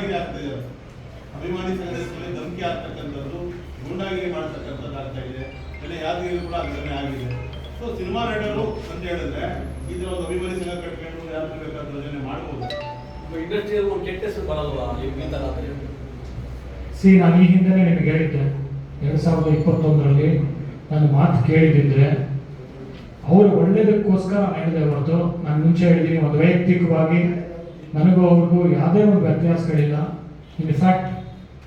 ಗೂಂಡಾಗಿರಿ ಆಗ್ತಾ ಇದೆ. ಅಭಿಮಾನಿ ಸಂಘಟನೆ ಧಮಕಿ ಆಗ್ತಕ್ಕಂಥದ್ದು ಗೂಂಡಾಗಿರಿ ಮಾಡ್ತಕ್ಕಂಥದ್ದು ಆಗ್ತಾ ಇದೆ. ಎಲ್ಲ ಯಾದಗಿರಿ ಕೂಡ ಅದನ್ನೇ ಆಗಿದೆ. ಸೊ ಸಿನಿಮಾ ನಟರು ಅಂತ ಹೇಳಿದ್ರೆ ಈ ಥರ ಒಂದು ಅಭಿಮಾನಿ ಸಂಘ ಕಟ್ಕೊಂಡು ಯಾರು ಬೇಕಾದ್ರೂ ಯೋಜನೆ ಮಾಡ್ಬೋದು. ಇಂಡಸ್ಟ್ರಿಯಲ್ಲಿ ಒಂದು ಕೆಟ್ಟ ಹೆಸರು ಬರಲ್ವಾ ಈ ಥರ ಆದರೆ ಸಿ ನಾನು ಈ ಹಿಂದೆನೇ ನಿಮಗೆ ಹೇಳಿದ್ದೆ. ಎರಡು ಸಾವಿರದ ಇಪ್ಪತ್ತೊಂದರಲ್ಲಿ ನಾನು ಮಾತು ಕೇಳಿದ್ರೆ ಅವರು ಒಳ್ಳೇದಕ್ಕೋಸ್ಕರ ಹೇಳಿದೆ ಹೊರತು ನಾನು ಮುಂಚೆ ಹೇಳಿದ್ದೀನಿ ಒಂದು ವೈಯಕ್ತಿಕವಾಗಿ ನನಗೂ ಅವ್ರಿಗೂ ಯಾವುದೇ ಒಂದು ವ್ಯತ್ಯಾಸಗಳಿಲ್ಲ. ಇನ್ಫ್ಯಾಕ್ಟ್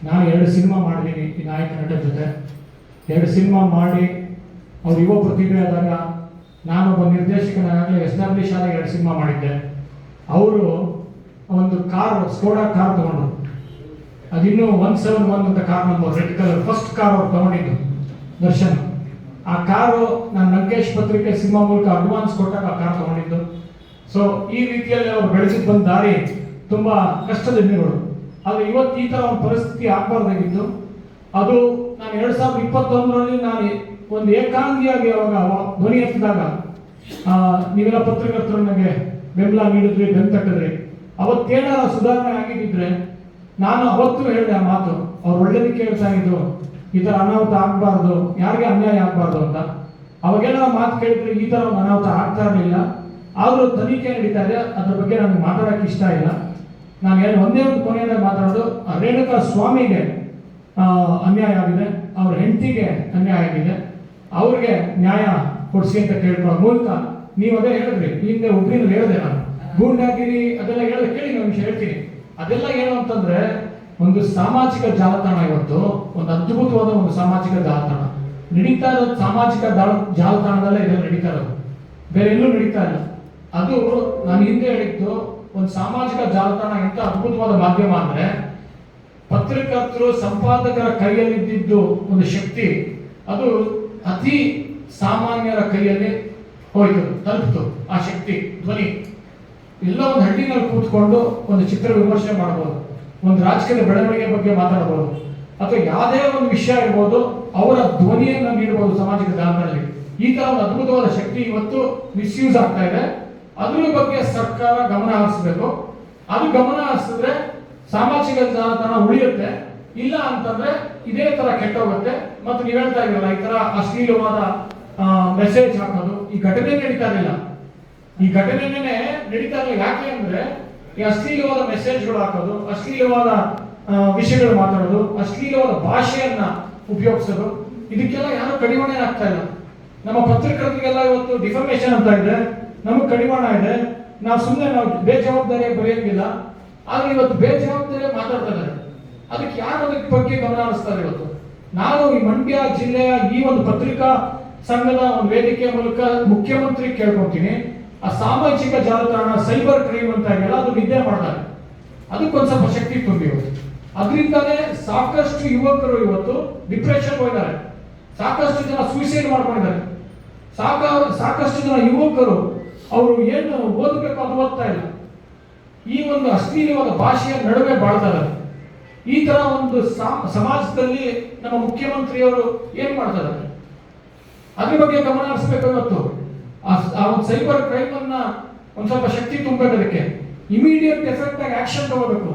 ನಾನು ಎರಡು ಸಿನಿಮಾ ಮಾಡಿದ್ದೀನಿ ಈ ನಾಯಕ ನಟರ ಜೊತೆ. ಎರಡು ಸಿನಿಮಾ ಮಾಡಿ ಅವ್ರು ಯುವ ಪ್ರತಿಭೆ ಆದಾಗ ನಾನೊಬ್ಬ ನಿರ್ದೇಶಕನಾಗಲೇ ಎಸ್ಟಾಬ್ಲಿಷ್ ಆದಾಗ ಎರಡು ಸಿನಿಮಾ ಮಾಡಿದ್ದೆ. ಅವರು ಒಂದು ಕಾರ್ ಸ್ಕೋಡಾ ಕಾರ್ ತಗೊಂಡ್ರು. ಅದಿನ್ನೂ ಒನ್ ಸೆವೆನ್ ಒನ್ ಅಂತ car number red colour first car ಅವ್ರು ತಗೊಂಡಿದ್ದು, ದರ್ಶನ್. ಆ ಕಾರು ನಾನು ಲಂಕೇಶ್ ಪತ್ರಿಕೆ ಸಿನಿಮಾ ಮೂಲಕ ಅಡ್ವಾನ್ಸ್ ಕೊಟ್ಟಾಗ ಆ ಕಾರ್ ತಗೊಂಡಿದ್ದು. ಸೊ ಈ ರೀತಿಯಲ್ಲಿ ಅವ್ರು ಬೆಳೆಸಿದ್ ಬಂದ ದಾರಿ ತುಂಬಾ ಕಷ್ಟದ ದಿನಗಳು ಆದ್ರೆ ಇವತ್ತು ಈ ತರ ಒಂದು ಪರಿಸ್ಥಿತಿ ಆಗ್ಬಾರ್ದಾಗಿತ್ತು. ಅದು ನಾನು ಎರಡ್ ಸಾವಿರದ ಇಪ್ಪತ್ತೊಂದರಲ್ಲಿ ನಾನು ಒಂದು ಏಕಾಂಗಿಯಾಗಿ ಅವಾಗ ಅವ- ಧ್ವನಿ ಎತ್ತಿದಾಗ ನೀವೆಲ್ಲ ಪತ್ರಕರ್ತರು ನನಗೆ ಬೆಂಬಲ ನೀಡಿದ್ರಿ ಬೆಂತಟ್ಟಿದ್ರಿ ಅವತ್ತೇನಾರ ಸುಧಾರಣೆ ಆಗಿದ್ದಿದ್ರೆ ನಾನು ಅವತ್ತು ಹೇಳಿದೆ ಆ ಮಾತು. ಅವ್ರು ಒಳ್ಳೇದಕ್ಕೆ ಹೇಳ್ತಾ ಇದ್ರು. ಈ ತರ ಅನಾಹುತ ಆಗ್ಬಾರ್ದು. ಯಾರಿಗೆ ಅನ್ಯಾಯ ಆಗ್ಬಾರ್ದು ಅಂತ. ಅವಾಗೆಲ್ಲ ಮಾತು ಕೇಳಿದ್ರೆ ಈ ತರ ಒಂದು ಅನಾಹುತ ಆಗ್ತಾ ಇರಲಿಲ್ಲ. ಆದ್ರೂ ತನಿಖೆ ನಡೀತಾ ಇದೆ ಅದ್ರ ಬಗ್ಗೆ ನಮ್ಗೆ ಮಾತಾಡೋಕೆ ಇಷ್ಟ ಇಲ್ಲ. ನಾನು ಏನು ಒಂದೇ ಒಂದು ಕೊನೆಯದಾಗ ಮಾತಾಡೋದು. ರೇಣುಕಾ ಸ್ವಾಮಿಗೆ ಅನ್ಯಾಯ ಆಗಿದೆ. ಅವ್ರ ಹೆಂಡತಿಗೆ ಅನ್ಯಾಯ ಆಗಿದೆ. ಅವ್ರಿಗೆ ನ್ಯಾಯ ಕೊಡಿಸಿ ಅಂತ ಕೇಳ್ಕೊಳ್ಳೋ ಮೂಲಕ ನೀವು ಅದೇ ಹೇಳಿದ್ರಿ. ಹಿಂದೆ ಒಬ್ಬರಿಂದ ಹೇಳಿದೆ ನಾನು. ಗೂಂಡಾಗಿರಿ, ಅದೆಲ್ಲ ಹೇಳಿದ್ರೆ ಕೇಳಿ ನಾನು ವಿಷಯ ಹೇಳ್ತೀನಿ. ಅದೆಲ್ಲ ಏನು ಅಂತಂದ್ರೆ, ಒಂದು ಸಾಮಾಜಿಕ ಜಾಲತಾಣ ಇವತ್ತು, ಒಂದು ಅದ್ಭುತವಾದ ಒಂದು ಸಾಮಾಜಿಕ ಜಾಲತಾಣ. ನಡೀತಾ ಇರೋದು ಸಾಮಾಜಿಕ ಜಾಲ- ಜಾಲತಾಣದಲ್ಲೇ ಇದೆಲ್ಲ ನಡೀತಾ ಇರೋದು. ಬೇರೆ ಎಲ್ಲೂ ನಡೀತಾ ಇಲ್ಲ. ಅದು ನಾನು ಹಿಂದೆ ಹೇಳಿದ್ದು ಒಂದು ಸಾಮಾಜಿಕ ಜಾಲತಾಣ ಎಂತ ಅದ್ಭುತವಾದ ಮಾಧ್ಯಮ ಅಂದ್ರೆ ಪತ್ರಕರ್ತರು ಸಂಪಾದಕರ ಕೈಯಲ್ಲಿದ್ದಿದ್ದು ಒಂದು ಶಕ್ತಿ, ಅದು ಅತಿ ಸಾಮಾನ್ಯರ ಕೈಯಲ್ಲಿ ಹೋಯ್ತು, ತಲುಪಿತು, ಆ ಶಕ್ತಿ, ಧ್ವನಿ. ಎಲ್ಲ ಒಂದು ಹಳ್ಳಿನಲ್ಲಿ ಕೂತ್ಕೊಂಡು ಒಂದು ಚಿತ್ರ ವಿಮರ್ಶೆ ಮಾಡಬಹುದು, ಒಂದು ರಾಜಕೀಯ ಬೆಳವಣಿಗೆ ಬಗ್ಗೆ ಮಾತಾಡಬಹುದು, ಅಥವಾ ಯಾವುದೇ ಒಂದು ವಿಷಯ ಇರ್ಬೋದು, ಅವರ ಧ್ವನಿಯನ್ನು ನೀಡಬಹುದು ಸಾಮಾಜಿಕ ಜಾಲದಲ್ಲಿ ಈ ತರ ಒಂದು ಅದ್ಭುತವಾದ ಶಕ್ತಿ ಇವತ್ತು ಮಿಸ್ಯೂಸ್ ಆಗ್ತಾ ಇದೆ. ಅದ್ರ ಬಗ್ಗೆ ಸರ್ಕಾರ ಗಮನ ಹರಿಸಬೇಕು. ಅದು ಗಮನ ಹರಿಸಿದ್ರೆ ಸಾಮಾಜಿಕ ಜಾಲತಾಣ ಉಳಿಯುತ್ತೆ. ಇಲ್ಲ ಅಂತಂದ್ರೆ ಇದೇ ತರ ಕೆಟ್ಟೋಗುತ್ತೆ. ಮತ್ತು ನೀವು ಹೇಳ್ತಾ ಇರಲ್ಲ ಈ ತರ ಅಶ್ಲೀಲವಾದ ಮೆಸೇಜ್ ಹಾಕೋದು. ಈ ಘಟನೆ ನಡೀತಾ ಇರಲಿಲ್ಲ. ಈ ಘಟನೆನೇ ನಡೀತಾ ಇರಲಿಲ್ಲ. ಯಾಕೆ ಅಂದ್ರೆ ಈ ಅಶ್ಲೀಲವಾದ ಮೆಸೇಜ್ಗಳು ಹಾಕೋದು, ಅಶ್ಲೀಲವಾದ ವಿಷಯಗಳು ಮಾತಾಡೋದು, ಅಶ್ಲೀಲವಾದ ಭಾಷೆಯನ್ನ ಉಪಯೋಗಿಸೋದು. ಇದಕ್ಕೆಲ್ಲ ಯಾರು ಕಡಿವಾಣ ಆಗ್ತಾ ಇಲ್ಲ. ನಮ್ಮ ಪತ್ರಕರ್ತರಿಗೆಲ್ಲ ಇವತ್ತು ಡಿಫರ್ಮೇಶನ್ ಅಂತ ಇದೆ. ನಮಗೆ ಕಡಿವಾಣ ಇದೆ. ನಾವು ಸುಮ್ಮನೆ ನಾವು ಬೇಜವಾಬ್ದಾರಿ ಬರೆಯೋಂಗಿಲ್ಲ. ಆದ್ರೆ ಇವತ್ತು ಬೇಜವಾಬ್ದಾರಿ ಮಾತಾಡ್ತಾರೆ. ಅದಕ್ಕೆ ಯಾರು ಅದಕ್ಕೆ ಬಗ್ಗೆ ಗಮನ ಹರಿಸ್ತಾರೆ ಇವತ್ತು? ನಾನು ಈ ಮಂಡ್ಯ ಜಿಲ್ಲೆಯ ಈ ಒಂದು ಪತ್ರಿಕಾ ಸಂಘದ ಒಂದು ವೇದಿಕೆ ಮೂಲಕ ಮುಖ್ಯಮಂತ್ರಿ ಕೇಳ್ಕೊತೀನಿ ಆ ಸಾಮಾಜಿಕ ಜಾಲತಾಣ ಸೈಬರ್ ಕ್ರೈಮ್ ಅಂತ ಇದೆಯಲ್ಲ ಅದು ನಿದ್ದೆ ಮಾಡ್ತಾರೆ. ಅದಕ್ಕೊಂದು ಸ್ವಲ್ಪ ಶಕ್ತಿ ತುಂಬಿ ಅದರಿಂದಾನೇ ಸಾಕಷ್ಟು ಯುವಕರು ಇವತ್ತು ಡಿಪ್ರೆಷನ್ ಹೋಗಿದ್ದಾರೆ. ಸಾಕಷ್ಟು ಜನ ಸೂಸೈಡ್ ಮಾಡ್ಕೊಂಡಿದ್ದಾರೆ. ಸಾಕ ಸಾಕಷ್ಟು ಜನ ಯುವಕರು ಅವರು ಏನು ಓದಬೇಕು ಅದು ಓದ್ತಾ ಇಲ್ಲ. ಈ ಒಂದು ಅಶ್ಲೀಲವಾದ ಭಾಷೆಯ ನಡುವೆ ಬಾಳ್ತಾರೆ. ಈ ತರ ಒಂದು ಸಮಾಜದಲ್ಲಿ ನಮ್ಮ ಮುಖ್ಯಮಂತ್ರಿಯವರು ಏನ್ ಮಾಡ್ತಾರೆ? ಅದ್ರ ಬಗ್ಗೆ ಗಮನ ಹರಿಸಬೇಕು ಇವತ್ತು ಆ ಒಂದು ಸೈಬರ್ ಕ್ರೈಮ್ ಅನ್ನ ಒಂದ್ ಸ್ವಲ್ಪ ಶಕ್ತಿ ತುಂಬಬೇಕು ಅದಕ್ಕೆ ಇಮಿಡಿಯೇಟ್ ಎಫೆಕ್ಟ್ ಆಗಿ ಆಕ್ಷನ್ ತಗೋಬೇಕು.